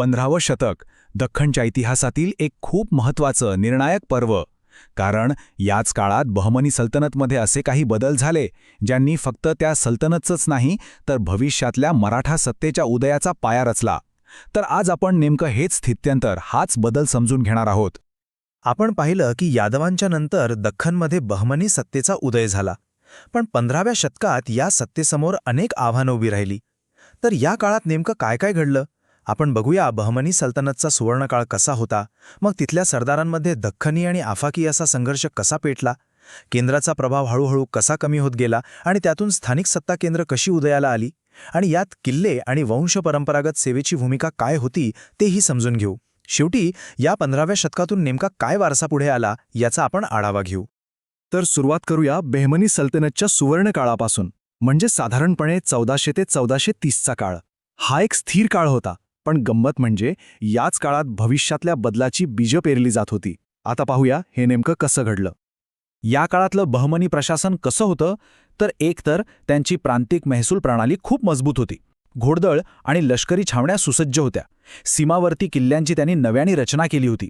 पंधरावं शतक दख्खनच्या इतिहासातील एक खूप महत्त्वाचं निर्णायक पर्व. कारण याच काळात बहमनी सल्तनतमध्ये असे काही बदल झाले ज्यांनी फक्त त्या सल्तनतच नाही तर भविष्यातल्या मराठा सत्तेच्या उदयाचा पाया रचला. तर आज आपण नेमकं हेच स्थित्यंतर हाच बदल समजून घेणार आहोत. आपण पाहिलं की यादवांच्या नंतर दख्खनमध्ये बहमनी सत्तेचा उदय झाला. पण पंधराव्या शतकात या सत्तेसमोर अनेक आव्हानं उभी राहिली. तर या काळात नेमकं काय काय घडलं? आपण बघूया बहमनी सल्तनतचा सुवर्णकाळ कसा होता. मग तिथल्या सरदारांमध्ये दख्खनी आणि आफाकी असा संघर्ष कसा पेटला. केंद्राचा प्रभाव हळूहळू कसा कमी होत गेला आणि त्यातून स्थानिक सत्ता केंद्र कशी उदयाला आली. आणि यात किल्ले आणि वंश परंपरागत सेवेची भूमिका काय होती तेही समजून घेऊ. शेवटी या पंधराव्या शतकातून नेमका काय वारसा पुढे आला याचा आपण आढावा घेऊ. तर सुरुवात करूया बेहमनी सल्तनतच्या सुवर्णकाळापासून. म्हणजे साधारणपणे चौदाशे ते चौदाशे तीसचा काळ. हा एक स्थिर काळ होता. पण गंमत म्हणजे याच काळात भविष्यातल्या बदलाची बीजं पेरली जात होती. आता पाहूया हे नेमकं कसं घडलं. या काळातलं बहमनी प्रशासन कसं होतं तर एकतर त्यांची प्रांतिक महसूल प्रणाली खूप मजबूत होती. घोडदळ आणि लष्करी छावण्या सुसज्ज होत्या. सीमावर्ती किल्ल्यांची त्यांनी नव्याने रचना केली होती.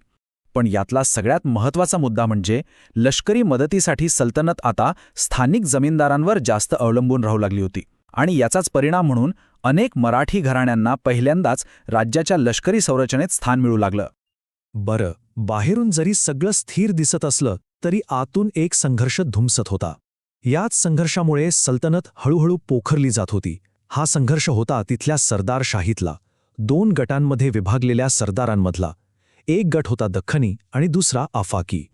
पण यातला सगळ्यात महत्त्वाचा मुद्दा म्हणजे लष्करी मदतीसाठी सल्तनत आता स्थानिक जमीनदारांवर जास्त अवलंबून राहू लागली होती आणि याचाच परिणाम म्हणून अनेक मराठी घराण्यांना पहिल्यांदाच राज्याच्या लष्करी संरचनेत स्थान मिळू लागलं. बरं बाहेरून जरी सगळं स्थिर दिसत असलं तरी आतून एक संघर्ष धुमसत होता. याच संघर्षामुळे सल्तनत हळूहळू पोखरली जात होती. हा संघर्ष होता तिथल्या सरदारशाहीतला दोन गटांमध्ये विभागलेल्या सरदारांमधला. एक गट होता दख्खनी आणि दुसरा आफाकी.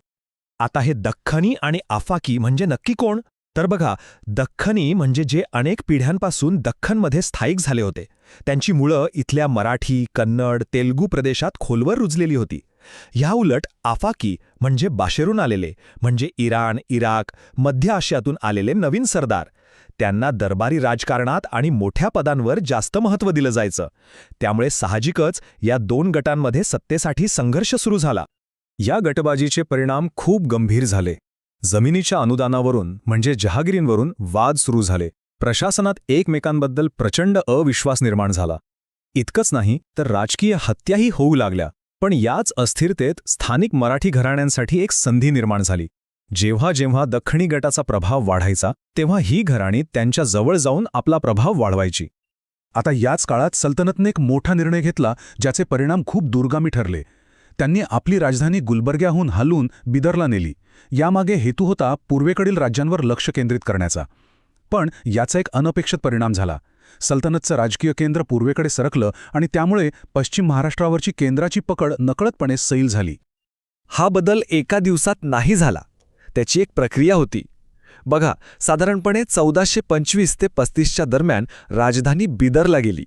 आता हे दख्खनी आणि आफाकी म्हणजे नक्की कोण? तर बघा दख्खनी म्हणजे जे अनेक पिढ्यांपासून दख्खनमध्ये स्थायिक झाले होते. त्यांची मुळं इथल्या मराठी कन्नड तेलगू प्रदेशात खोलवर रुजलेली होती. ह्या उलट आफाकी म्हणजे बाशेरून आलेले म्हणजे इराण इराक मध्य आशियातून आलेले नवीन सरदार. त्यांना दरबारी राजकारणात आणि मोठ्या पदांवर जास्त महत्त्व दिलं जायचं. त्यामुळे साहजिकच या दोन गटांमध्ये सत्तेसाठी संघर्ष सुरू झाला. या गटबाजीचे परिणाम खूप गंभीर झाले. जमिनीच्या अनुदानावरून म्हणजे जहागिरींवरून वाद सुरू झाले. प्रशासनात एकमेकांबद्दल प्रचंड अविश्वास निर्माण झाला. इतकंच नाही तर राजकीय हत्याही होऊ लागल्या. पण याच अस्थिरतेत स्थानिक मराठी घराण्यांसाठी एक संधी निर्माण झाली. जेव्हा जेव्हा दख्खणी गटाचा प्रभाव वाढायचा तेव्हा ही घराणी त्यांच्या जवळ जाऊन आपला प्रभाव वाढवायची. आता याच काळात सल्तनतने एक मोठा निर्णय घेतला ज्याचे परिणाम खूप दूरगामी ठरले. त्यांनी आपली राजधानी गुलबर्ग्याहून हलवून बिदरला नेली. यामागे हेतू होता पूर्वेकडील राज्यांवर लक्ष केंद्रित करण्याचा. पण याचा एक अनपेक्षित परिणाम झाला. सल्तनतचं राजकीय केंद्र पूर्वेकडे सरकलं आणि त्यामुळे पश्चिम महाराष्ट्रावरची केंद्राची पकड नकळतपणे सैल झाली. हा बदल एका दिवसात नाही झाला. त्याची एक प्रक्रिया होती. बघा साधारणपणे चौदाशे पंचवीस ते पस्तीसच्या दरम्यान राजधानी बिदरला गेली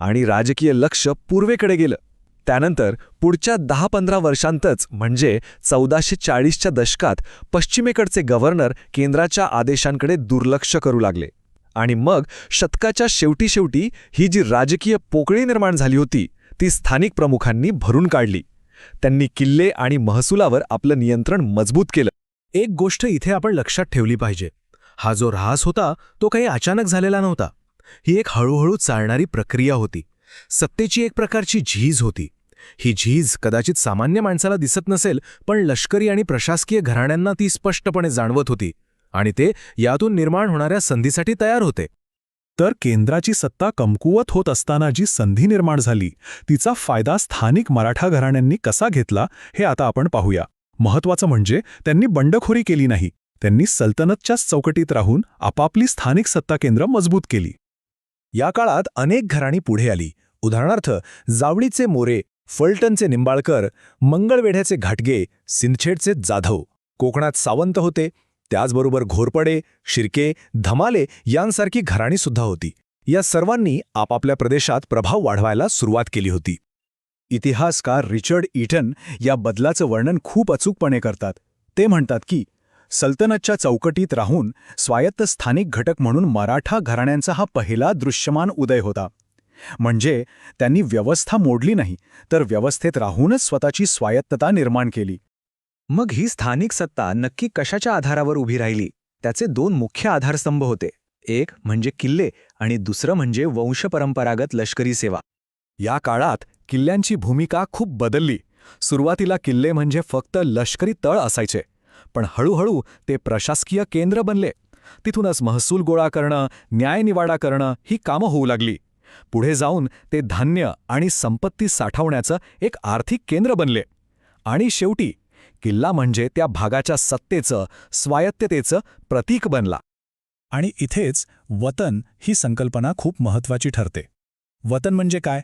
आणि राजकीय लक्ष पूर्वेकडे गेलं. त्यानंतर पुढच्या दहा पंधरा वर्षांतच म्हणजे चौदाशे चाळीसच्या दशकात पश्चिमेकडचे गव्हर्नर केंद्राच्या आदेशांकडे दुर्लक्ष करू लागले. आणि मग शतकाच्या शेवटी शेवटी ही जी राजकीय पोकळी निर्माण झाली होती ती स्थानिक प्रमुखांनी भरून काढली. त्यांनी किल्ले आणि महसुलावर आपलं नियंत्रण मजबूत केलं. एक गोष्ट इथे आपण लक्षात ठेवली पाहिजे. हा जो ऱ्हास होता तो काही अचानक झालेला नव्हता. ही एक हळूहळू चालणारी प्रक्रिया होती. सत्तेची एक प्रकारची झीज होती. ही झीज कदाचित सामान्य माणसाला दिसत नसेल पण लष्करी आणि प्रशासकीय घराण्यांना ती स्पष्टपणे जाणवत होती आणि ते यातून निर्माण होणाऱ्या संधीसाठी तयार होते. तर केंद्राची सत्ता कमकुवत होत असताना जी संधी निर्माण झाली तिचा फायदा स्थानिक मराठा घराण्यांनी कसा घेतला हे आता आपण पाहूया. महत्वाचं म्हणजे त्यांनी बंडखोरी केली नाही त्यांनी सल्तनतच्याच चौकटीत राहून आपापली स्थानिक सत्ता केंद्र मजबूत केली. या काळात अनेक घराणी पुढे आली. उदाहरणार्थ जावळीचे मोरे फलटणचे निंबाळकर मंगळवेढ्याचे घाटगे सिंदखेडचे जाधव. कोकणात सावंत होते त्याचबरोबर घोरपडे शिर्के धमाले यांसारखी घराणीसुद्धा होती. या सर्वांनी आपापल्या प्रदेशात प्रभाव वाढवायला सुरुवात केली होती. इतिहासकार रिचर्ड इटन या बदलाचं वर्णन खूप अचूकपणे करतात. ते म्हणतात की सल्तनतच्या चौकटीत राहून स्वायत्त स्थानिक घटक म्हणून मराठा घराण्यांचा हा पहिला दृश्यमान उदय होता. म्हणजे त्यांनी व्यवस्था मोडली नाही तर व्यवस्थेत राहूनच स्वतःची स्वायत्तता निर्माण केली. मग ही स्थानिक सत्ता नक्की कशाच्या आधारावर उभी राहिली? त्याचे दोन मुख्य आधारस्तंभ होते. एक म्हणजे किल्ले आणि दुसरं म्हणजे वंशपरंपरागत लष्करी सेवा. या काळात किल्ल्यांची भूमिका खूप बदलली. सुरुवातीला किल्ले म्हणजे फक्त लष्करी तळ असायचे पण हळूहळू ते प्रशासकीय केंद्र बनले. तिथूनच महसूल गोळा करणं न्यायनिवाडा करणं ही कामं होऊ लागली. पुढे जाऊन ते धान्य आणि संपत्ती साठवण्याचं एक आर्थिक केंद्र बनले. आणि शेवटी किल्ला म्हणजे त्या भागाच्या सत्तेचं स्वायत्ततेचं प्रतीक बनला. आणि इथेच वतन ही संकल्पना खूप महत्वाची ठरते. वतन म्हणजे काय?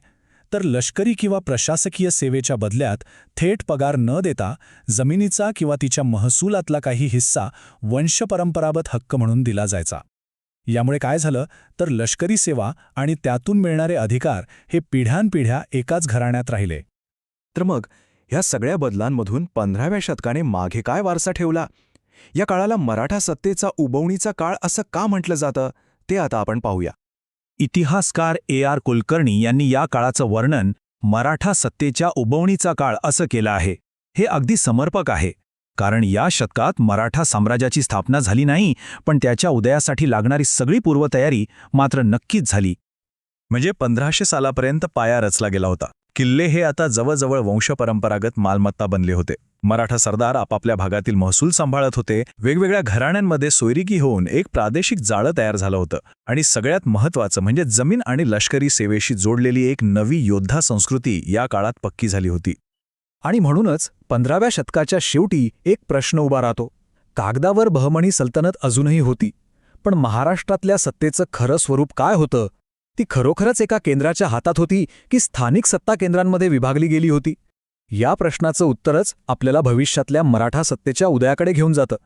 तर लष्करी किंवा प्रशासकीय सेवेच्या बदल्यात थेट पगार न देता जमिनीचा किंवा तिच्या महसुलातला काही हिस्सा वंशपरंपरागत हक्क म्हणून दिला जायचा. यामुळे काय झालं? तर लष्करी सेवा आणि त्यातून मिळणारे अधिकार हे पिढ्यानपिढ्या एकाच घराण्यात राहिले. तर मग ह्या सगळ्या बदलांमधून पंधराव्या शतकाने मागे काय वारसा ठेवला? या काळाला मराठा सत्तेचा उबवणीचा काळ असं का म्हटलं जातं? ते आता आपण पाहूया. इतिहासकार ए आर कुलकर्णी यांनी या काळाचं वर्णन मराठा सत्तेच्या उबवणीचा काळ असं केलं आहे. हे अगदी समर्पक आहे. कारण या शतकात मराठा साम्राज्याची स्थापना झाली नाही पण त्याच्या उदयासाठी लागणारी सगळी पूर्वतयारी मात्र नक्कीच झाली. म्हणजे पंधराशे सालापर्यंत पाया रचला गेला होता. किल्ले हे आता जवळजवळ वंशपरंपरागत मालमत्ता बनले होते. मराठा सरदार आपापल्या भागातील महसूल सांभाळत होते. वेगवेगळ्या घराण्यांमध्ये सोयरिकी होऊन एक प्रादेशिक जाळं तयार झालं होतं. आणि सगळ्यात महत्त्वाचं म्हणजे जमीन आणि लष्करी सेवेशी जोडलेली एक नवी योद्धा संस्कृती या काळात पक्की झाली होती. आणि म्हणूनच पंधराव्या शतकाच्या शेवटी एक प्रश्न उभा राहतो. कागदावर बहमणी सल्तनत अजूनही होती. पण महाराष्ट्रातल्या सत्तेचं खरं स्वरूप काय होतं? ती खरोखरच एका केंद्राच्या हातात होती की स्थानिक सत्ता केंद्रांमध्ये विभागली गेली होती? या प्रश्नाचं उत्तरच आपल्याला भविष्यातल्या मराठा सत्तेच्या उदयाकडे घेऊन जातं.